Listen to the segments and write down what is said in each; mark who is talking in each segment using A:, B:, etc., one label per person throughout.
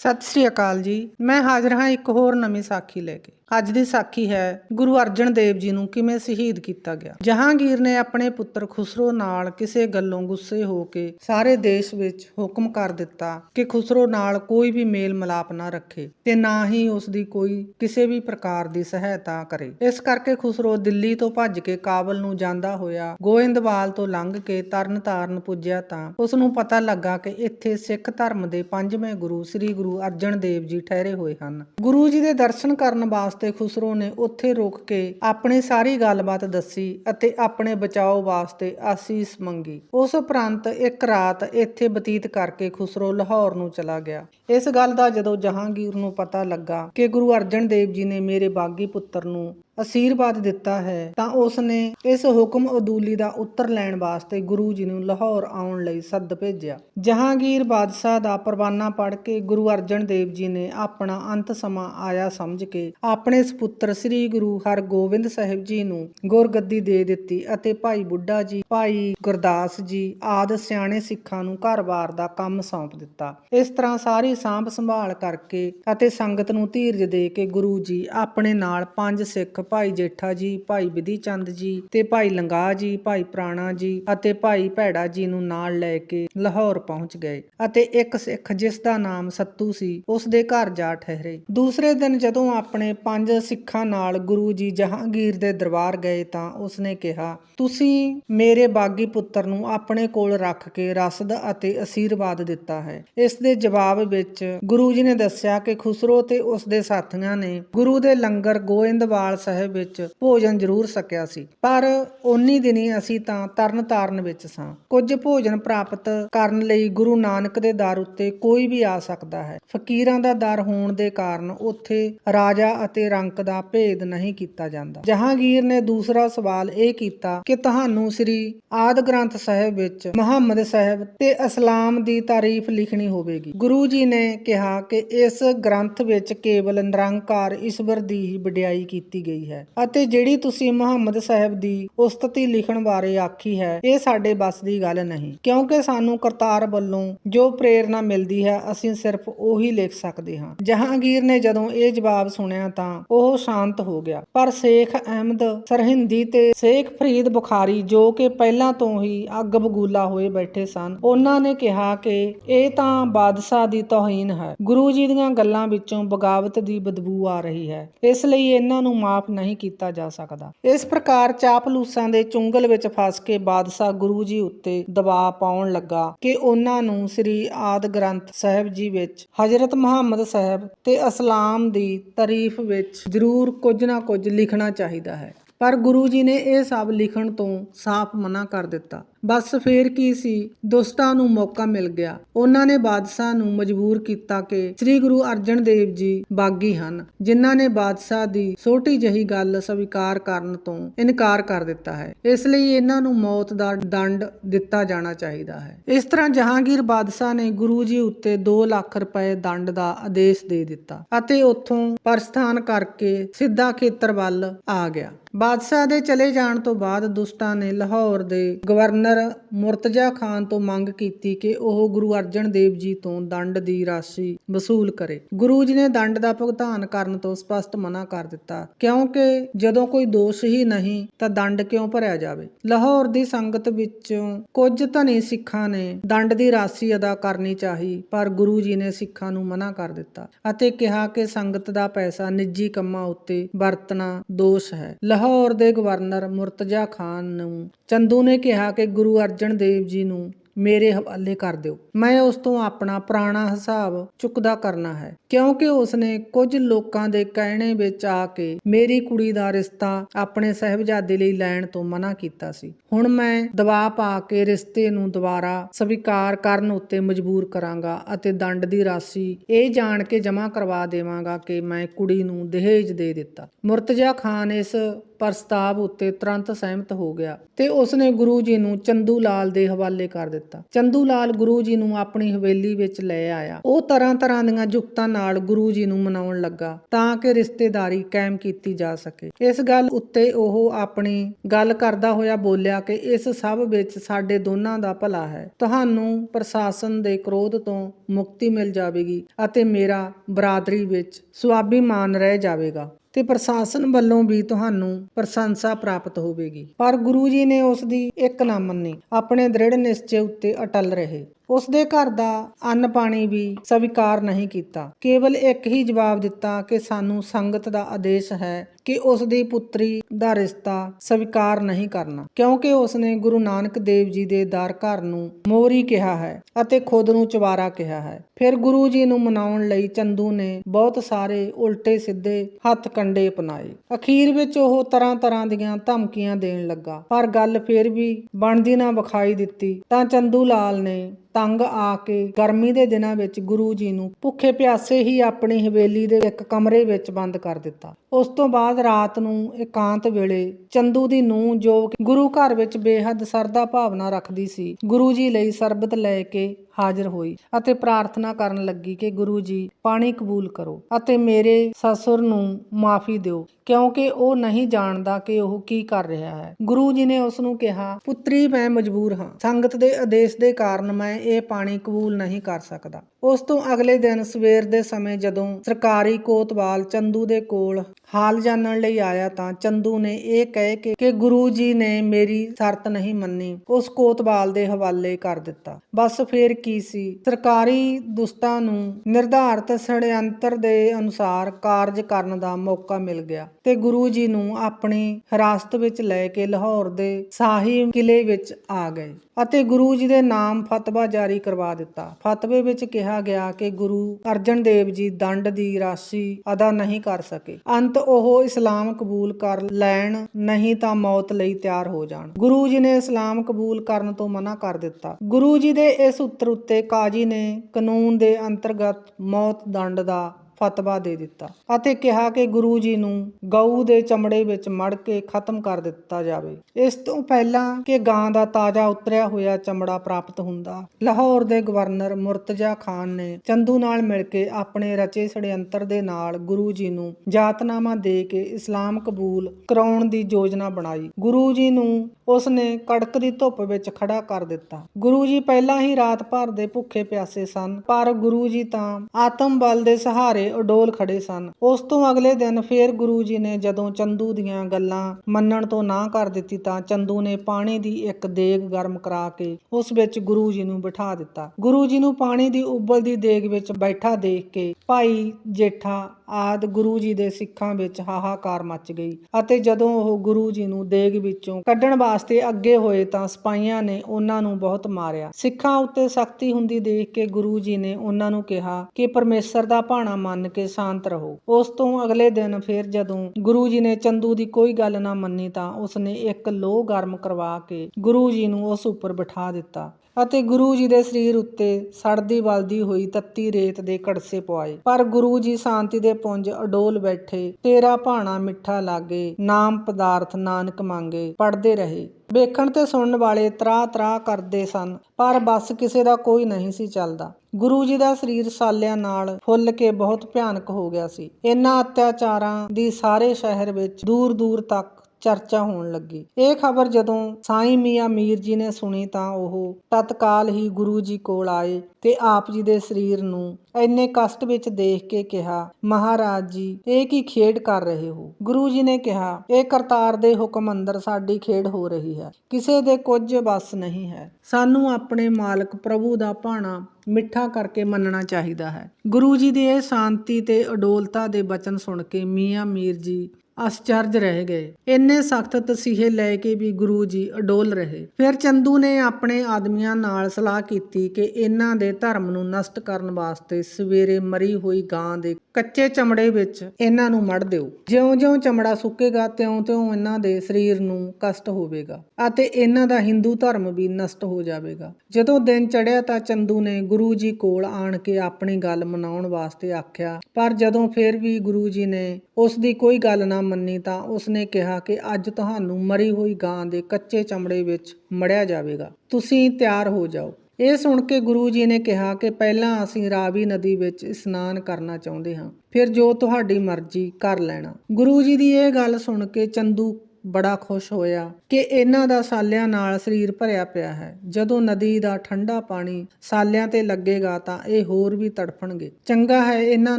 A: ਸਤਿ ਸ੍ਰੀ ਅਕਾਲ ਜੀ। ਮੈਂ ਹਾਜ਼ਰ ਹਾਂ ਇੱਕ ਹੋਰ ਨਵੀਂ ਸਾਖੀ ਲੈ ਕੇ। ਅੱਜ ਦੀ ਸਾਖੀ ਹੈ ਗੁਰੂ ਅਰਜਨ ਦੇਵ ਜੀ ਨੂੰ ਕਿਵੇਂ ਸ਼ਹੀਦ ਕੀਤਾ ਗਿਆ। ਜਹਾਂਗੀਰ ਨੇ ਆਪਣੇ ਪੁੱਤਰ ਖੁਸਰੋ ਨਾਲ ਕਿਸੇ ਗੱਲੋਂ ਗੁੱਸੇ ਹੋ ਕੇ ਸਾਰੇ ਦੇਸ਼ ਵਿੱਚ ਹੁਕਮ ਕਰ ਦਿੱਤਾ ਕਿ ਖੁਸਰੋ ਨਾਲ ਕੋਈ ਵੀ ਮੇਲ ਮਿਲਾਪ ਨਾ ਰੱਖੇ ਤੇ ਨਾ ਹੀ ਉਸ ਦੀ ਕੋਈ ਕਿਸੇ ਵੀ ਪ੍ਰਕਾਰ ਦੀ ਸਹਾਇਤਾ ਕਰੇ। ਇਸ ਕਰਕੇ ਖੁਸਰੋ ਦਿੱਲੀ ਤੋਂ ਭੱਜ ਕੇ ਕਾਬਲ ਨੂੰ ਜਾਂਦਾ ਹੋਇਆ ਗੋਇੰਦਵਾਲ ਤੋਂ ਲੰਘ ਕੇ ਤਰਨਤਾਰਨ ਪੁੱਜਿਆ ਤਾਂ ਉਸ ਨੂੰ ਪਤਾ ਲੱਗਾ ਕਿ ਇੱਥੇ ਸਿੱਖ ਧਰਮ ਦੇ ਪੰਜਵੇਂ ਗੁਰੂ ਸ੍ਰੀ ਗੁਰੂ ਅਰਜਨ ਦੇਵ ਜੀ ਠਹਿਰੇ ਹੋਏ ਹਨ। ਗੁਰੂ ਜੀ ਦੇ ਦਰਸ਼ਨ ਕਰਨ ਵਾਸਤੇ ਖੁਸਰੋ ਨੇ ਉੱਥੇ ਰੁਕ ਕੇ ਆਪਣੀ ਸਾਰੀ ਗੱਲਬਾਤ ਦੱਸੀ ਅਤੇ ਆਪਣੇ ਬਚਾਓ ਵਾਸਤੇ ਆਸੀਸ ਮੰਗੀ। ਉਸ ਉਪਰੰਤ ਇੱਕ ਰਾਤ ਇੱਥੇ ਬਤੀਤ ਕਰਕੇ ਖੁਸਰੋ ਲਾਹੌਰ ਨੂੰ ਚਲਾ ਗਿਆ। ਇਸ ਗੱਲ ਦਾ ਜਦੋਂ ਜਹਾਂਗੀਰ ਨੂੰ ਪਤਾ ਲੱਗਾ ਕਿ ਗੁਰੂ ਅਰਜਨ ਦੇਵ ਜੀ ਨੇ ਮੇਰੇ ਬਾਗੀ ਪੁੱਤਰ ਨੂੰ ਅਸੀਰਵਾਦ ਦਿੱਤਾ ਹੈ, ਤਾਂ ਉਸ ਨੇ ਇਸ ਹੁਕਮ ਅਦੂਲੀ ਦਾ ਉੱਤਰ ਲੈਣ ਵਾਸਤੇ ਗੁਰੂ ਜੀ ਨੂੰ ਲਾਹੌਰ ਆਉਣ ਲਈ ਸੱਦ ਭੇਜਿਆ। ਜਹਾਂਗੀਰ ਬਾਦਸ਼ਾਹ ਦਾ ਪਰਵਾਨਾ ਪੜ੍ਹ ਕੇ ਗੁਰੂ ਅਰਜਨ ਦੇਵ ਜੀ ਨੇ ਆਪਣਾ ਅੰਤ ਸਮਾਂ ਆਇਆ ਸਮਝ ਕੇ ਆਪਣੇ ਸੁਪੁੱਤਰ ਸ੍ਰੀ ਗੁਰੂ ਹਰਗੋਬਿੰਦ ਸਾਹਿਬ ਜੀ ਨੂੰ ਗੁਰਗੱਦੀ ਦੇ ਦਿੱਤੀ ਅਤੇ ਭਾਈ ਬੁੱਢਾ ਜੀ, ਭਾਈ ਗੁਰਦਾਸ ਜੀ ਆਦ ਸਿਆਣੇ ਸਿੱਖਾਂ ਨੂੰ ਘਰ-ਬਾਰ ਦਾ ਕੰਮ ਸੌਂਪ ਦਿੱਤਾ। ਇਸ ਤਰ੍ਹਾਂ ਸਾਰੀ ਸਾਂਭ ਸੰਭਾਲ ਕਰਕੇ ਅਤੇ ਸੰਗਤ ਨੂੰ ਧੀਰਜ ਦੇ ਕੇ ਗੁਰੂ ਜੀ ਆਪਣੇ ਨਾਲ ਪੰਜ ਸਿੱਖ, ਭਾਈ ਜੇਠਾ ਜੀ, ਭਾਈ ਵਿਧੀ ਚੰਦ ਜੀ ਤੇ ਭਾਈ ਲੰਗਾ ਜੀ, ਭਾਈ ਪ੍ਰਾਣਾ ਜੀ ਅਤੇ ਭਾਈ ਭੈੜਾ ਜੀ ਨੂੰ ਨਾਲ ਲੈ ਕੇ ਲਾਹੌਰ ਪਹੁੰਚ ਗਏ ਅਤੇ ਇੱਕ ਸਿੱਖ ਜਿਸ ਦਾ ਨਾਮ ਸੱਤੂ ਸੀ, ਉਸ ਦੇ ਘਰ ਜਾ ਠਹਿਰੇ। ਦੂਸਰੇ ਦਿਨ ਜਦੋਂ ਆਪਣੇ ਪੰਜ ਸਿੱਖਾਂ ਨਾਲ ਗੁਰੂ ਜੀ ਜਹਾਂਗੀਰ ਦੇ ਦਰਬਾਰ ਗਏ ਤਾਂ ਉਸਨੇ ਕਿਹਾ, ਤੁਸੀਂ ਮੇਰੇ ਬਾਗੀ ਪੁੱਤਰ ਨੂੰ ਆਪਣੇ ਕੋਲ ਰੱਖ ਕੇ ਰਸਦ ਅਤੇ ਅਸੀਰਵਾਦ ਦਿੱਤਾ ਹੈ। ਇਸ ਦੇ ਜਵਾਬ ਵਿੱਚ ਗੁਰੂ ਜੀ ਨੇ ਦੱਸਿਆ ਕਿ ਖੁਸਰੋ ਤੇ ਉਸ ਦੇ ਸਾਥੀਆਂ ਨੇ ਗੁਰੂ ਦੇ ਲੰਗਰ ਗੋਇੰਦਵਾਲ ਸਾਹਿਬ ਵਿੱਚ ਭੋਜਨ ਜ਼ਰੂਰ ਸਕਿਆ ਸੀ। ਪਰ ਉਨੀ ਦਿਨੀ ਅਸੀਂ ਤਾਂ ਤਰਨ ਵਿੱਚ ਸਾਂ। ਕੁਝ ਭੋਜਨ ਪ੍ਰਾਪਤ ਕਰਨ ਲਈ ਗੁਰੂ ਨਾਨਕ ਦੇ ਦਰ ਉੱਤੇ ਕੋਈ ਵੀ ਆ ਸਕਦਾ ਹੈ। ਫਕੀਰਾਂ ਦਾ ਦਰ ਹੋਣ ਦੇ ਕਾਰਨ ਉੱਥੇ ਰਾਜਾ ਅਤੇ ਰੰਕ ਦਾ ਭੇਦ ਨਹੀਂ ਕੀਤਾ ਜਾਂਦਾ। ਜਹਾਂਗੀਰ ਨੇ ਦੂਸਰਾ ਸਵਾਲ ਇਹ ਕੀਤਾ ਕਿ ਤੁਹਾਨੂੰ ਸ੍ਰੀ ਆਦ ਗ੍ਰੰਥ ਸਾਹਿਬ ਵਿੱਚ ਮੁਹੰਮਦ ਸਾਹਿਬ ਤੇ ਇਸਲਾਮ ਦੀ ਤਾਰੀਫ ਲਿਖਣੀ ਹੋਵੇਗੀ। ਗੁਰੂ ਜੀ ਨੇ ਕਿਹਾ ਕਿ ਇਸ ਗ੍ਰੰਥ ਵਿੱਚ ਕੇਵਲ ਨਿਰੰਕਾਰ ਈਸ਼ਵਰ ਦੀ ਹੀ ਵਡਿਆਈ ਕੀਤੀ ਗਈ ਹੈ ਅਤੇ ਜਿਹੜੀ ਤੁਸੀਂ ਮੁਹੰਮਦ ਸਾਹਿਬ ਦੀ ਉਸਤਤੀ ਲਿਖਣ ਬਾਰੇ ਆਖੀ ਹੈ, ਇਹ ਸਾਡੇ ਬਸ ਦੀ ਗੱਲ ਨਹੀਂ। ਕਿਉਂਕਿ ਸਾਨੂੰ ਕਰਤਾਰ ਵੱਲੋਂ ਜੋ ਪ੍ਰੇਰਣਾ ਮਿਲਦੀ ਹੈ, ਅਸੀਂ ਸਿਰਫ ਉਹੀ ਲਿਖ ਸਕਦੇ ਹਾਂ। ਜਹਾਂਗੀਰ ਨੇ ਜਦੋਂ ਇਹ ਜਵਾਬ ਸੁਣਿਆ ਤਾਂ ਉਹ ਸ਼ਾਂਤ ਹੋ ਗਿਆ। ਪਰ ਸ਼ੇਖ ਅਹਿਮਦ ਸਰਹਿੰਦੀ ਤੇ ਸ਼ੇਖ ਫਰੀਦ ਬੁਖਾਰੀ ਜੋ ਕਿ ਪਹਿਲਾਂ ਤੋਂ ਹੀ ਅੱਗ ਬਗੂਲਾ ਹੋਏ ਬੈਠੇ ਸਨ, ਉਹਨਾਂ ਨੇ ਕਿਹਾ ਕਿ ਇਹ ਤਾਂ ਬਾਦਸ਼ਾਹ ਦੀ ਤੋਹੀਨ ਹੈ। ਗੁਰੂ ਜੀ ਦੀਆਂ ਗੱਲਾਂ ਵਿੱਚੋਂ ਬਗਾਵਤ ਦੀ ਬਦਬੂ ਆ ਰਹੀ ਹੈ। ਇਸ ਲਈ ਇਹਨਾਂ ਨੂੰ ਮਾਫ ਨਹੀਂ ਕੀਤਾ ਜਾ ਸਕਦਾ। ਇਸ ਪ੍ਰਕਾਰ ਚਾਪਲੂਸਾਂ ਦੇ ਚੁੰਗਲ ਵਿੱਚ ਫਸ ਕੇ ਬਾਦਸ਼ਾਹ ਗੁਰੂ ਜੀ ਉੱਤੇ ਦਬਾਅ ਪਾਉਣ ਲੱਗਾ ਕਿ ਉਹਨਾਂ ਨੂੰ ਸ੍ਰੀ ਆਦ ਗ੍ਰੰਥ ਸਾਹਿਬ ਜੀ ਵਿੱਚ, ਹਜ਼ਰਤ ਮੁਹੰਮਦ ਸਾਹਿਬ ਤੇ ਅਸਲਾਮ ਦੀ ਤਾਰੀਫ ਵਿੱਚ ਜ਼ਰੂਰ ਕੁਝ ਨਾ ਕੁਝ ਲਿਖਣਾ ਚਾਹੀਦਾ ਹੈ। ਪਰ ਗੁਰੂ ਜੀ ਨੇ ਇਹ ਸਭ ਲਿਖਣ ਤੋਂ ਸਾਫ਼ ਮਨਾ ਕਰ ਦਿੱਤਾ। ਬਸ ਫੇਰ ਕੀ ਸੀ? ਦੁਸ਼ਟਾਂ ਨੂੰ ਮੌਕਾ ਮਿਲ ਗਿਆ। ਉਹਨਾਂ ਨੇ ਬਾਦਸ਼ਾਹ ਨੂੰ ਮਜਬੂਰ ਕੀਤਾ ਕਿ ਸ੍ਰੀ ਗੁਰੂ ਅਰਜਨ ਦੇਵ ਜੀ ਬਾਗੀ ਹਨ, ਜਿਨ੍ਹਾਂ ਨੇ ਬਾਦਸ਼ਾਹ ਦੀ ਛੋਟੀ ਜਹੀ ਗੱਲ ਸਵੀਕਾਰ ਕਰਨ ਤੋਂ ਇਨਕਾਰ ਕਰ ਦਿੱਤਾ ਹੈ। ਇਸ ਲਈ ਇਹਨਾਂ ਨੂੰ ਮੌਤ ਦਾ ਦੰਡ ਦਿੱਤਾ ਜਾਣਾ ਚਾਹੀਦਾ ਹੈ। ਇਸ ਤਰ੍ਹਾਂ ਜਹਾਂਗੀਰ ਬਾਦਸ਼ਾਹ ਨੇ ਗੁਰੂ ਜੀ ਉੱਤੇ 2 ਲੱਖ ਰੁਪਏ ਦੰਡ ਦਾ ਆਦੇਸ਼ ਦੇ ਦਿੱਤਾ ਅਤੇ ਉੱਥੋਂ ਪ੍ਰਸਥਾਨ ਕਰਕੇ ਸਿੱਧਾ ਖੇਤਰ ਵੱਲ ਆ ਗਿਆ। ਬਾਦਸ਼ਾਹ ਦੇ ਚਲੇ ਜਾਣ ਤੋਂ ਬਾਅਦ ਦੁਸ਼ਟਾਂ ਨੇ ਲਾਹੌਰ ਦੇ ਗਵਰਨਰ ਮੁਰਤਜ਼ਾ ਖਾਨ ਤੋਂ ਮੰਗ ਕੀਤੀ ਕਿ ਉਹ ਗੁਰੂ ਅਰਜਨ ਦੇਵ ਜੀ ਤੋਂ ਦੰਡ ਦੀ ਰਾਸ਼ੀ ਵਸੂਲ ਕਰੇ। ਗੁਰੂ ਜੀ ਨੇ ਦੰਡ ਦਾ ਭੁਗਤਾਨ ਕਰਨ ਤੋਂ ਸਪਸ਼ਟ ਮਨਾ ਕਰ ਦਿੱਤਾ, ਕਿਉਂਕਿ ਜਦੋਂ ਕੋਈ ਦੋਸ਼ ਹੀ ਨਹੀਂ ਤਾਂ ਦੰਡ ਕਿਉਂ ਭਰਿਆ ਜਾਵੇ? ਲਾਹੌਰ ਦੀ ਸੰਗਤ ਵਿੱਚੋਂ ਕੁਝ ਧਨੀ ਸਿੱਖਾਂ ਨੇ ਦੰਡ ਦੀ ਰਾਸ਼ੀ ਅਦਾ ਕਰਨੀ ਚਾਹੀ, ਪਰ ਗੁਰੂ ਜੀ ਨੇ ਸਿੱਖਾਂ ਨੂੰ ਮਨਾ ਕਰ ਦਿੱਤਾ ਅਤੇ ਕਿਹਾ ਕਿ ਸੰਗਤ ਦਾ ਪੈਸਾ ਨਿੱਜੀ ਕੰਮਾਂ ਉੱਤੇ ਵਰਤਣਾ ਦੋਸ਼ ਹੈ। ਲਾਹੌਰ ਦੇ ਗਵਰਨਰ ਮੁਰਤਜ਼ਾ ਖਾਨ ਨੂੰ ਚੰਦੂ ਨੇ ਕਿਹਾ ਕਿ ਗੁਰੂ ਅਰਜਨ ਦੇਵ ਜੀ ਨੂੰ ਮੇਰੇ ਹਵਾਲੇ ਕਰ ਦਿਓ। ਮੈਂ ਉਸ ਤੋਂ ਆਪਣਾ ਪੁਰਾਣਾ ਹਿਸਾਬ ਚੁੱਕਦਾ ਕਰਨਾ ਹੈ, ਕਿਉਂਕਿ ਉਸਨੇ ਕੁਝ ਲੋਕਾਂ ਦੇ ਕਹਿਣੇ ਵਿੱਚ ਆ ਕੇ ਮੇਰੀ ਕੁੜੀ ਦਾ ਰਿਸ਼ਤਾ ਆਪਣੇ ਸਹਿਬਜ਼ਾਦੇ ਲਈ ਲੈਣ ਤੋਂ ਮਨਾ ਕੀਤਾ ਸੀ। ਹੁਣ ਮੈਂ ਦਬਾਅ ਪਾ ਕੇ ਰਿਸ਼ਤੇ ਨੂੰ ਦੁਬਾਰਾ ਸਵੀਕਾਰ ਕਰਨ ਉੱਤੇ ਮਜਬੂਰ ਕਰਾਂਗਾ ਅਤੇ ਦੰਡ ਦੀ ਰਾਸ਼ੀ ਇਹ ਜਾਣ ਕੇ ਜਮ੍ਹਾਂ ਕਰਵਾ ਦੇਵਾਂਗਾ ਕਿ ਮੈਂ ਕੁੜੀ ਨੂੰ ਦਹੇਜ ਦੇ ਦਿੱਤਾ। ਮੁਰਤਜ਼ਾ ਖਾਨ ਇਸ ਪ੍ਰਸਤਾਵ ਉੱਤੇ ਤੁਰੰਤ ਸਹਿਮਤ ਹੋ ਗਿਆ ਤੇ ਉਸਨੇ ਗੁਰੂ ਜੀ ਨੂੰ ਚੰਦੂ ਲਾਲ ਦੇ ਹਵਾਲੇ ਕਰ ਦਿੱਤਾ। ਚੰਦੂ ਲਾਲ ਗੁਰੂ ਜੀ ਨੂੰ ਆਪਣੀ ਹਵੇਲੀ ਵਿੱਚ ਲੈ ਆਇਆ। ਉਹ ਤਰ੍ਹਾਂ ਤਰ੍ਹਾਂ ਦੀਆਂ ਜੁਗਤਾਂ ਨਾਲ ਗੁਰੂ ਜੀ ਨੂੰ ਮਨਾਉਣ ਲੱਗਾ ਤਾਂ ਕਿ ਰਿਸ਼ਤੇਦਾਰੀ ਕਾਇਮ ਕੀਤੀ ਜਾ ਸਕੇ। ਇਸ ਗੱਲ ਉੱਤੇ ਉਹ ਆਪਣੀ ਗੱਲ ਕਰਦਾ ਹੋਇਆ ਬੋਲਿਆ ਕਿ ਇਸ ਸਭ ਵਿੱਚ ਸਾਡੇ ਦੋਨਾਂ ਦਾ ਭਲਾ ਹੈ। ਤੁਹਾਨੂੰ ਪ੍ਰਸ਼ਾਸਨ ਦੇ ਕ੍ਰੋਧ ਤੋਂ ਮੁਕਤੀ ਮਿਲ ਜਾਵੇਗੀ ਅਤੇ ਮੇਰਾ ਬਰਾਦਰੀ ਵਿੱਚ ਸੁਆਭੀਮਾਨ ਰਹਿ ਜਾਵੇਗਾ। ਤੇ ਪ੍ਰਸ਼ਾਸਨ ਵੱਲੋਂ ਵੀ ਤੁਹਾਨੂੰ ਪ੍ਰਸ਼ੰਸਾ ਪ੍ਰਾਪਤ ਹੋਵੇਗੀ। ਪਰ ਗੁਰੂ ਜੀ ਨੇ ਉਸ ਦੀ ਇੱਕ ਨਾ ਮੰਨੀ ਆਪਣੇ ਦ੍ਰਿੜ ਨਿਸ਼ਚੇ ਉੱਤੇ ਅਟਲ ਰਹੇ। ਉਸ ਦੇ ਘਰ ਦਾ ਅੰਨ ਪਾਣੀ ਵੀ ਸਵੀਕਾਰ ਨਹੀਂ ਕੀਤਾ। ਕੇਵਲ ਇੱਕ ਹੀ ਜਵਾਬ ਦਿੱਤਾ ਕਿ ਸਾਨੂੰ ਸੰਗਤ ਦਾ ਆਦੇਸ਼ ਹੈ ਕਿ ਉਸ ਦੀ ਪੁੱਤਰੀ ਦਾ ਰਿਸ਼ਤਾ ਸਵੀਕਾਰ ਨਹੀਂ ਕਰਨਾ, ਕਿਉਂਕਿ ਉਸ ਨੇ ਗੁਰੂ ਨਾਨਕ ਦੇਵ ਜੀ ਦੇ ਦਰ ਘਰ ਨੂੰ ਮੋਰੀ ਕਿਹਾ ਹੈ ਅਤੇ ਖੁਦ ਨੂੰ ਚਵਾਰਾ ਕਿਹਾ ਹੈ। ਫਿਰ ਗੁਰੂ ਜੀ ਨੂੰ ਮਨਾਉਣ ਲਈ ਚੰਦੂ ਨੇ ਬਹੁਤ ਸਾਰੇ ਉਲਟੇ ਸਿੱਧੇ ਹੱਥ ਕੰਡੇ ਅਪਣਾਏ। ਅਖੀਰ ਵਿੱਚ ਉਹ ਤਰ੍ਹਾਂ ਤਰ੍ਹਾਂ ਦੀਆਂ ਧਮਕੀਆਂ ਦੇਣ ਲੱਗਾ, ਪਰ ਗੱਲ ਫਿਰ ਵੀ ਬਣਦੀ ਨਾ ਵਿਖਾਈ ਦਿੱਤੀ ਤਾਂ ਚੰਦੂ ਲਾਲ ਨੇ ਤੰਗ ਆ ਕੇ ਗਰਮੀ ਦੇ ਦਿਨਾਂ ਵਿੱਚ ਗੁਰੂ ਜੀ ਨੂੰ ਭੁੱਖੇ ਪਿਆਸੇ ਹੀ ਆਪਣੀ ਹਵੇਲੀ ਦੇ ਇੱਕ ਕਮਰੇ ਵਿੱਚ ਬੰਦ ਕਰ ਦਿੱਤਾ। ਉਸ ਤੋਂ ਬਾਅਦ ਰਾਤ ਨੂੰ ਇਕਾਂਤ ਵੇਲੇ ਚੰਦੂ ਦੀ ਨੂੰਹ ਜੋ ਗੁਰੂ ਘਰ ਵਿੱਚ ਬੇਹੱਦ ਸਰਦਾ ਭਾਵਨਾ ਰੱਖਦੀ ਸੀ, ਗੁਰੂ ਜੀ ਲਈ ਸਰਬਤ ਲੈ ਕੇ ਹਾਜ਼ਰ ਹੋਈ ਅਤੇ ਪ੍ਰਾਰਥਨਾ ਕਰਨ ਲੱਗੀ ਕਿ ਗੁਰੂ ਜੀ, ਪਾਣੀ ਕਬੂਲ ਕਰੋ ਅਤੇ ਮੇਰੇ ਸਸੁਰ ਨੂੰ ਮਾਫੀ ਦਿਓ, ਕਿਉਂਕਿ ਉਹ ਨਹੀਂ ਜਾਣਦਾ ਕਿ ਉਹ ਕੀ ਕਰ ਰਿਹਾ ਹੈ। ਗੁਰੂ ਜੀ ਨੇ ਉਸ ਨੂੰ ਕਿਹਾ, ਪੁੱਤਰੀ, ਮੈਂ ਮਜਬੂਰ ਹਾਂ। ਸੰਗਤ ਦੇ ਆਦੇਸ਼ ਦੇ ਕਾਰਨ ਮੈਂ ਇਹ ਪਾਣੀ ਕਬੂਲ ਨਹੀਂ ਕਰ ਸਕਦਾ। ਉਸ ਤੋਂ ਅਗਲੇ ਦਿਨ ਸਵੇਰ ਦੇ ਸਮੇਂ ਜਦੋਂ ਸਰਕਾਰੀ ਕੋਤਵਾਲ ਚੰਦੂ ਦੇ ਕੋਲ ਹਾਲ ਜਾਣਨ ਲਈ ਆਇਆ ਤਾਂ ਚੰਦੂ ਨੇ ਇਹ ਕਹਿ ਕੇ ਕਿ ਗੁਰੂ ਜੀ ਨੇ ਮੇਰੀ ਸ਼ਰਤ ਨਹੀਂ ਮੰਨੀ, ਉਸ ਕੋਤਵਾਲ ਦੇ ਹਵਾਲੇ ਕਰ ਦਿੱਤਾ। ਬਸ ਫੇਰ ਕੀ ਸੀ? ਸਰਕਾਰੀ ਦੁਸਤਾਂ ਨੂੰ ਨਿਰਧਾਰਤ ષਡਯੰਤਰ ਦੇ ਅਨੁਸਾਰ ਕਾਰਜ ਕਰਨ ਦਾ ਮੌਕਾ ਮਿਲ ਗਿਆ ਤੇ ਗੁਰੂ ਜੀ ਨੂੰ ਆਪਣੀ ਹਿਰਾਸਤ ਵਿੱਚ ਲੈ ਕੇ ਲਾਹੌਰ ਦੇ ਸ਼ਾਹੀ ਕਿਲੇ ਵਿੱਚ ਆ ਗਏ। ਅਤੇ ਗੁਰੂ ਜੀ ਦੇ ਨਾਮ ਫਤਵਾ ਜਾਰੀ ਕਰਵਾ ਦਿੱਤਾ। ਫਤਵੇ ਵਿੱਚ ਕਿਹਾ ਗਿਆ ਕਿ ਗੁਰੂ ਅਰਜਨ ਦੇਵ ਜੀ ਦੰਡ ਦੀ ਰਾਸ਼ੀ ਅਦਾ ਨਹੀਂ ਕਰ ਸਕੇ। ਅੰਤ ਉਹ ਇਸਲਾਮ ਕਬੂਲ ਕਰ ਲੈਣ, ਨਹੀਂ ਤਾਂ ਮੌਤ ਲਈ ਤਿਆਰ ਹੋ ਜਾਣ। ਗੁਰੂ ਜੀ ਨੇ ਇਸਲਾਮ ਕਬੂਲ ਕਰਨ ਤੋਂ ਮਨਾ ਕਰ ਦਿੱਤਾ। ਗੁਰੂ ਜੀ ਦੇ ਇਸ ਉੱਤਰ ਉੱਤੇ ਕਾਜੀ ਨੇ ਕਾਨੂੰਨ ਦੇ ਅੰਤਰਗਤ ਮੌਤ ਦੰਡ ਦਾ ਫਤਵਾ ਦੇ ਦਿੱਤਾ ਅਤੇ ਕਿਹਾ ਕਿ ਗੁਰੂ ਜੀ ਨੂੰ ਗਊ ਦੇ ਚਮੜੇ ਵਿੱਚ ਮੜ ਕੇ ਖਤਮ ਕਰ ਦਿੱਤਾ ਜਾਵੇ। ਇਸ ਤੋਂ ਪਹਿਲਾਂ ਕਿ ਗਾਂ ਦਾ ਤਾਜ਼ਾ ਉਤਰਿਆ ਹੋਇਆ ਚਮੜਾ ਪ੍ਰਾਪਤ ਹੁੰਦਾ, ਲਾਹੌਰ ਦੇ ਗਵਰਨਰ ਮੁਰਤਜ਼ਾ ਖਾਨ ਨੇ ਚੰਦੂ ਨਾਲ ਮਿਲ ਕੇ ਆਪਣੇ ਰਚੇ ષਡਯੰਤਰ ਦੇ ਨਾਲ ਗੁਰੂ ਜੀ ਨੂੰ ਜਾਤਨਾਮਾ ਦੇ ਕੇ ਇਸਲਾਮ ਕਬੂਲ ਕਰਾਉਣ ਦੀ ਯੋਜਨਾ ਬਣਾਈ। ਗੁਰੂ ਜੀ ਨੂੰ ਉਸ ਨੇ ਕੜਕ ਦੀ ਧੁੱਪ ਵਿੱਚ ਖੜਾ ਕਰ ਦਿੱਤਾ। ਗੁਰੂ ਜੀ ਪਹਿਲਾਂ ਹੀ ਰਾਤ ਭਰ ਦੇ ਭੁੱਖੇ ਪਿਆਸੇ ਸਨ, ਪਰ ਗੁਰੂ ਜੀ ਤਾਂ ਆਤਮ ਬਲ ਦੇ ਸਹਾਰੇ ਉਡੋਲ ਖੜੇ ਸਨ। ਉਸ ਤੋਂ ਅਗਲੇ ਦਿਨ ਫੇਰ ਗੁਰੂ ਜੀ ਨੇ ਜਦੋਂ ਚੰਦੂ ਦੀਆਂ ਗੱਲਾਂ ਮੰਨਣ ਤੋਂ ਨਾ ਕਰ ਦਿੱਤੀ ਤਾਂ ਚੰਦੂ ਨੇ ਪਾਣੀ ਦੀ ਇੱਕ ਦੇਗ ਗਰਮ ਕਰਾ ਕੇ ਉਸ ਵਿੱਚ ਗੁਰੂ ਜੀ ਨੂੰ ਬਿਠਾ ਦਿੱਤਾ। ਗੁਰੂ ਜੀ ਨੂੰ ਪਾਣੀ ਦੀ ਉਬਲਦੀ ਦੇਗ ਵਿੱਚ ਬੈਠਾ ਦੇਖ ਕੇ ਭਾਈ ਜੇਠਾ ਆਦ ਗੁਰੂ ਜੀ ਦੇ ਸਿੱਖਾਂ ਵਿੱਚ ਹਾਹਾਕਾਰ ਮਚ ਗਈ ਅਤੇ ਜਦੋਂ ਉਹ ਗੁਰੂ ਜੀ ਨੂੰ ਦੇਗ ਵਿੱਚੋਂ ਕੱਢਣ ਵਾਸਤੇ ਅੱਗੇ ਹੋਏ ਤਾਂ ਸਿਪਾਹੀਆਂ ਨੇ ਉਹਨਾਂ ਨੂੰ ਬਹੁਤ ਮਾਰਿਆ। ਸਿੱਖਾਂ ਉੱਤੇ ਸਖਤੀ ਹੁੰਦੀ ਦੇਖ ਕੇ ਗੁਰੂ ਜੀ ਨੇ ਉਹਨਾਂ ਨੂੰ ਕਿਹਾ ਕਿ ਪਰਮੇਸ਼ਰ ਦਾ ਭਾਣਾ ਮੰਨ ਕੇ ਸ਼ਾਂਤ ਰਹੋ। ਉਸ ਤੋਂ ਅਗਲੇ ਦਿਨ ਫਿਰ ਜਦੋਂ ਗੁਰੂ ਜੀ ਨੇ ਚੰਦੂ ਦੀ ਕੋਈ ਗੱਲ ਨਾ ਮੰਨੀ ਤਾਂ ਉਸਨੇ ਇੱਕ ਲੋਹ ਗਰਮ ਕਰਵਾ ਕੇ ਗੁਰੂ ਜੀ ਨੂੰ ਉਸ ਉੱਪਰ ਬਿਠਾ ਦਿੱਤਾ। ਅਤੇ ਗੁਰੂ ਜੀ ਦੇ ਸਰੀਰ ਉੱਤੇ ਸੜਦੀ ਬਲਦੀ ਹੋਈ ਤੱਤੀ ਰੇਤ ਦੇ ਕੜਸੇ ਪਵਾਏ ਪਰ ਗੁਰੂ ਜੀ ਸ਼ਾਂਤੀ ਦੇ ਪੁੰਜ ਅਡੋਲ ਬੈਠੇ, ਤੇਰਾ ਭਾਣਾ ਮਿੱਠਾ ਲਾਗੇ, ਨਾਮ ਪਦਾਰਥ ਨਾਨਕ ਮੰਗੇ ਪੜਦੇ ਰਹੇ। ਵੇਖਣ ਤੇ ਸੁਣਨ ਵਾਲੇ ਤਰਾ ਤਰਾ ਕਰਦੇ ਸਨ, ਪਰ ਬਸ ਕਿਸੇ ਦਾ ਕੋਈ ਨਹੀਂ ਸੀ ਚੱਲਦਾ। ਗੁਰੂ ਜੀ ਦਾ ਸਰੀਰ ਸਾਲਿਆਂ ਨਾਲ ਫੁੱਲ ਕੇ ਬਹੁਤ ਭਿਆਨਕ ਹੋ ਗਿਆ ਸੀ। ਇਹਨਾਂ ਅਤਿਆਚਾਰਾਂ ਦੀ ਸਾਰੇ ਸ਼ਹਿਰ ਵਿੱਚ ਦੂਰ ਦੂਰ ਤੱਕ ਚਰਚਾ ਹੋਣ ਲੱਗੀ। ਇਹ ਖਬਰ ਜਦੋਂ ਸਾਈਂ ਮੀਆਂ ਮੀਰ ਜੀ ਨੇ ਸੁਣੀ ਤਾਂ ਉਹ ਤਤਕਾਲ ਹੀ ਗੁਰੂ ਜੀ ਕੋਲ ਆਏ ਤੇ ਆਪ ਜੀ ਦੇ ਸਰੀਰ ਨੂੰ ਇੰਨੇ ਕਸ਼ਟ ਵਿੱਚ ਦੇਖ ਕੇ ਕਿਹਾ, ਮਹਾਰਾਜ ਜੀ, ਇਹ ਕੀ ਖੇਡ ਕਰ ਰਹੇ ਹੋ? ਗੁਰੂ ਜੀ ਨੇ ਕਿਹਾ, ਇਹ ਕਰਤਾਰ ਦੇ ਹੁਕਮ ਅੰਦਰ ਸਾਡੀ ਖੇਡ ਹੋ ਰਹੀ ਹੈ। ਕਿਸੇ ਦੇ ਕੁਝ ਬਸ ਨਹੀਂ ਹੈ। ਸਾਨੂੰ ਆਪਣੇ ਮਾਲਕ ਪ੍ਰਭੂ ਦਾ ਭਾਣਾ ਮਿੱਠਾ ਕਰਕੇ ਮੰਨਣਾ ਚਾਹੀਦਾ ਹੈ। ਗੁਰੂ ਜੀ ਦੀ ਇਹ ਸ਼ਾਂਤੀ ਤੇ ਅਡੋਲਤਾ ਦੇ ਬਚਨ ਸੁਣ ਕੇ ਮੀਆਂ ਮੀਰ ਜੀ ਅਸਚਰਜ ਰਹਿ ਗਏ। ਇੰਨੇ ਸਖਤ ਤਸੀਹੇ ਲੈ ਕੇ ਵੀ ਗੁਰੂ ਜੀ ਅਡੋਲ ਰਹੇ। ਫਿਰ ਚੰਦੂ ਨੇ ਆਪਣੇ ਆਦਮੀਆਂ ਨਾਲ ਸਲਾਹ ਕੀਤੀ ਕਿ ਇਹਨਾਂ ਦੇ ਧਰਮ ਨੂੰ ਨਸ਼ਟ ਕਰਨ ਵਾਸਤੇ ਸਵੇਰੇ ਮਰੀ ਹੋਈ ਗਾਂ ਦੇ ਕੱਚੇ ਚਮੜੇ ਵਿੱਚ ਇਹਨਾਂ ਨੂੰ ਮੜ ਦਿਓ। ਜਿਉਂ-ਜਿਉਂ ਚਮੜਾ ਸੁੱਕੇਗਾ, ਤਿਉਂ-ਤਿਉਂ ਇਹਨਾਂ ਦੇ ਸਰੀਰ ਨੂੰ ਕਸ਼ਟ ਹੋਵੇਗਾ ਅਤੇ ਇਹਨਾਂ ਦਾ ਹਿੰਦੂ ਧਰਮ ਵੀ ਨਸ਼ਟ ਹੋ ਜਾਵੇਗਾ। ਜਦੋਂ ਦਿਨ ਚੜ੍ਹਿਆ ਤਾਂ ਚੰਦੂ ਨੇ ਗੁਰੂ ਜੀ ਕੋਲ ਆਣ ਕੇ ਆਪਣੀ ਗੱਲ ਮਨਾਉਣ ਵਾਸਤੇ ਆਖਿਆ। ਪਰ ਜਦੋਂ ਫਿਰ ਵੀ ਗੁਰੂ ਜੀ ਨੇ ਉਸ ਦੀ ਕੋਈ ਗੱਲ ਨਾ ਮੰਨੀ ਤਾਂ ਉਸਨੇ ਕਿਹਾ ਕਿ ਅੱਜ ਤੁਹਾਨੂੰ ਮਰੀ ਹੋਈ ਗਾਂ ਦੇ ਕੱਚੇ ਚਮੜੇ ਵਿੱਚ ਮੜਿਆ ਜਾਵੇਗਾ। ਤੁਸੀਂ ਤਿਆਰ ਹੋ ਜਾਓ। ਇਹ ਸੁਣ ਕੇ ਗੁਰੂ ਜੀ ਨੇ ਕਿਹਾ ਕਿ ਪਹਿਲਾਂ ਅਸੀਂ ਰਾਵੀ ਨਦੀ ਵਿੱਚ ਇਸ਼ਨਾਨ ਕਰਨਾ ਚਾਹੁੰਦੇ ਹਾਂ, ਫਿਰ ਜੋ ਤੁਹਾਡੀ ਮਰਜ਼ੀ ਕਰ ਲੈਣਾ। ਗੁਰੂ ਜੀ ਦੀ ਇਹ ਗੱਲ ਸੁਣ ਕੇ ਚੰਦੂ ਬੜਾ ਖੁਸ਼ ਹੋਇਆ ਕਿ ਇਹਨਾਂ ਦਾ ਸਾਲਿਆਂ ਨਾਲ ਸਰੀਰ ਭਰਿਆ ਪਿਆ ਹੈ। ਜਦੋਂ ਨਦੀ ਦਾ ਠੰਡਾ ਪਾਣੀ ਸਾਲਿਆਂ ਤੇ ਲੱਗੇਗਾ ਤਾਂ ਇਹ ਹੋਰ ਵੀ ਤੜਫਣਗੇ। ਚੰਗਾ ਹੈ ਇਹਨਾਂ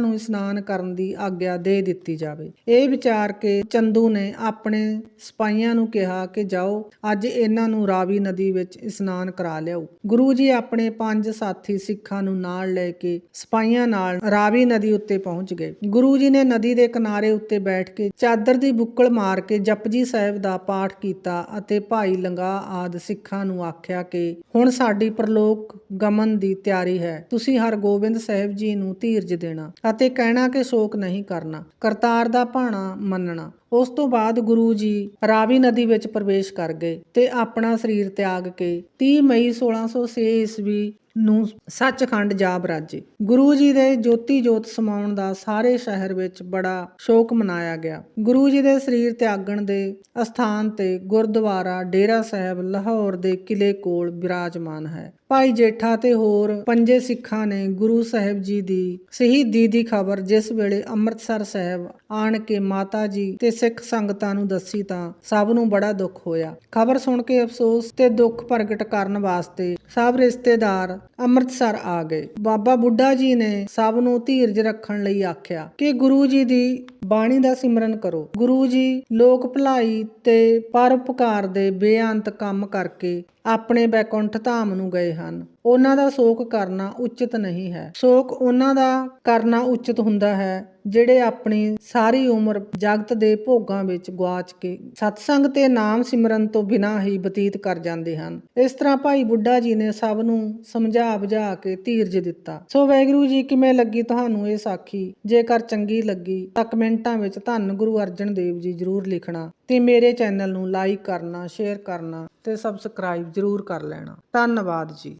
A: ਨੂੰ ਇਸ਼ਨਾਨ ਕਰਨ ਦੀ ਆਗਿਆ ਦੇ ਦਿੱਤੀ ਜਾਵੇ। ਇਹ ਵਿਚਾਰ ਕੇ ਚੰਦੂ ਨੇ ਆਪਣੇ ਸਿਪਾਹੀਆਂ ਨੂੰ ਕਿਹਾ ਕਿ ਜਾਓ, ਅੱਜ ਇਹਨਾਂ ਨੂੰ ਰਾਵੀ ਨਦੀ ਵਿੱਚ ਇਸ਼ਨਾਨ ਕਰਾ ਲਿਆਓ। ਗੁਰੂ ਜੀ ਆਪਣੇ ਪੰਜ ਸਾਥੀ ਸਿੱਖਾਂ ਨੂੰ ਨਾਲ ਲੈ ਕੇ ਸਿਪਾਹੀਆਂ ਨਾਲ ਰਾਵੀ ਨਦੀ ਉੱਤੇ ਪਹੁੰਚ ਗਏ। ਗੁਰੂ ਜੀ ਨੇ ਨਦੀ ਦੇ ਕਿਨਾਰੇ ਉੱਤੇ ਬੈਠ ਕੇ ਚਾਦਰ ਦੀ ਬੁੱਕਲ ਮਾਰ ਕੇ ਜਪਜੀ ਸਾਹਿਬ ਦਾ ਪਾਠ ਕੀਤਾ ਅਤੇ ਭਾਈ ਲੰਗਾ ਆਦ ਸਿੱਖਾਂ ਨੂੰ ਆਖਿਆ ਕਿ ਹੁਣ ਸਾਡੀ ਪ੍ਰਲੋਕ ਗਮਨ ਦੀ ਤਿਆਰੀ ਹੈ। ਤੁਸੀਂ ਹਰਗੋਬਿੰਦ ਸਾਹਿਬ ਜੀ ਨੂੰ ਧੀਰਜ ਦੇਣਾ ਅਤੇ ਕਹਿਣਾ ਕਿ ਸ਼ੋਕ ਨਹੀਂ ਕਰਨਾ, ਕਰਤਾਰ ਦਾ ਭਾਣਾ ਮੰਨਣਾ। ਉਸ ਤੋਂ ਬਾਅਦ ਗੁਰੂ ਜੀ ਰਾਵੀ ਨਦੀ ਵਿੱਚ ਪ੍ਰਵੇਸ਼ ਕਰ ਗਏ ਤੇ ਆਪਣਾ ਸਰੀਰ ਤਿਆਗ ਕੇ 30 ਮਈ 1606 ਈਸਵੀ ਨੂੰ ਸੱਚਖੰਡ ਜਾ ਰਾਜੇ। ਗੁਰੂ ਜੀ ਦੇ ਜੋਤੀ ਜੋਤ ਸਮਾਉਣ ਦਾ ਸਾਰੇ ਸ਼ਹਿਰ ਵਿੱਚ ਬੜਾ ਸ਼ੋਕ ਮਨਾਇਆ ਗਿਆ। ਗੁਰੂ ਜੀ ਦੇ ਸਰੀਰ ਤਿਆਗਣ ਦੇ ਅਸਥਾਨ ਤੇ ਗੁਰਦੁਆਰਾ ਡੇਰਾ ਸਾਹਿਬ ਲਾਹੌਰ ਦੇ ਕਿਲੇ ਕੋਲ ਵਿਰਾਜਮਾਨ ਹੈ। ਭਾਈ ਜੇਠਾ ਤੇ ਹੋਰ ਪੰਜੇ ਸਿੱਖਾਂ ਨੇ ਗੁਰੂ ਸਾਹਿਬ ਜੀ ਦੀ ਸ਼ਹੀਦੀ ਦੀ ਖਬਰ ਜਿਸ ਵੇਲੇ ਅੰਮ੍ਰਿਤਸਰ ਸਾਹਿਬ ਆਣ ਕੇ ਮਾਤਾ ਜੀ ਤੇ ਸਿੱਖ ਸੰਗਤਾਂ ਨੂੰ ਦੱਸੀ ਤਾਂ ਸਭ ਨੂੰ ਬੜਾ ਦੁੱਖ ਹੋਇਆ। ਖਬਰ ਸੁਣ ਕੇ ਅਫਸੋਸ ਤੇ ਦੁੱਖ ਪ੍ਰਗਟ ਕਰਨ ਵਾਸਤੇ ਸਭ ਰਿਸ਼ਤੇਦਾਰ ਅੰਮ੍ਰਿਤਸਰ ਆ ਗਏ। ਬਾਬਾ ਬੁੱਢਾ ਜੀ ਨੇ ਸਭ ਨੂੰ ਧੀਰਜ ਰੱਖਣ ਲਈ ਆਖਿਆ ਕਿ ਗੁਰੂ ਜੀ ਦੀ ਬਾਣੀ ਦਾ ਸਿਮਰਨ ਕਰੋ। ਗੁਰੂ ਜੀ ਲੋਕ ਭਲਾਈ ਤੇ ਪਰਉਪਕਾਰ ਦੇ ਬੇਅੰਤ ਕੰਮ ਕਰਕੇ ਆਪਣੇ ਬੈਕੁੰਠ ਧਾਮ ਨੂੰ ਗਏ ਹਨ। ਉਹਨਾਂ ਦਾ ਸ਼ੋਕ ਕਰਨਾ ਉਚਿਤ ਨਹੀਂ ਹੈ। ਸ਼ੋਕ ਉਹਨਾਂ ਦਾ ਕਰਨਾ ਉਚਿਤ ਹੁੰਦਾ ਹੈ, ਜਿਹੜੇ ਆਪਣੀ ਸਾਰੀ ਉਮਰ ਜਗਤ ਦੇ ਭੋਗਾਂ ਵਿੱਚ ਗਵਾਚ ਕੇ ਸਤਸੰਗ ਤੇ ਨਾਮ ਸਿਮਰਨ ਤੋਂ ਬਿਨਾਂ ਹੀ ਬਤੀਤ ਕਰ ਜਾਂਦੇ ਹਨ। ਇਸ ਤਰ੍ਹਾਂ ਭਾਈ ਬੁੱਢਾ ਜੀ ਨੇ ਸਭ ਨੂੰ ਸਮਝਾ ਬੁਝਾ ਕੇ ਧੀਰਜ ਦਿੱਤਾ। ਸੋ ਵੈਗਰੂ ਜੀ, ਕਿਵੇਂ ਲੱਗੀ ਤੁਹਾਨੂੰ ਇਹ ਸਾਖੀ? ਜੇਕਰ ਚੰਗੀ ਲੱਗੀ, ਤਾਂ ਕਮੈਂਟਾਂ ਵਿੱਚ ਧੰਨ ਗੁਰੂ ਅਰਜਨ ਦੇਵ ਜੀ ਜਰੂਰ ਲਿਖਣਾ ਤੇ ਮੇਰੇ ਚੈਨਲ ਨੂੰ ਲਾਈਕ ਕਰਨਾ, ਸ਼ੇਅਰ ਕਰਨਾ ਤੇ ਸਬਸਕ੍ਰਾਈਬ ਜਰੂਰ ਕਰ ਲੈਣਾ। ਧੰਨਵਾਦ ਜੀ।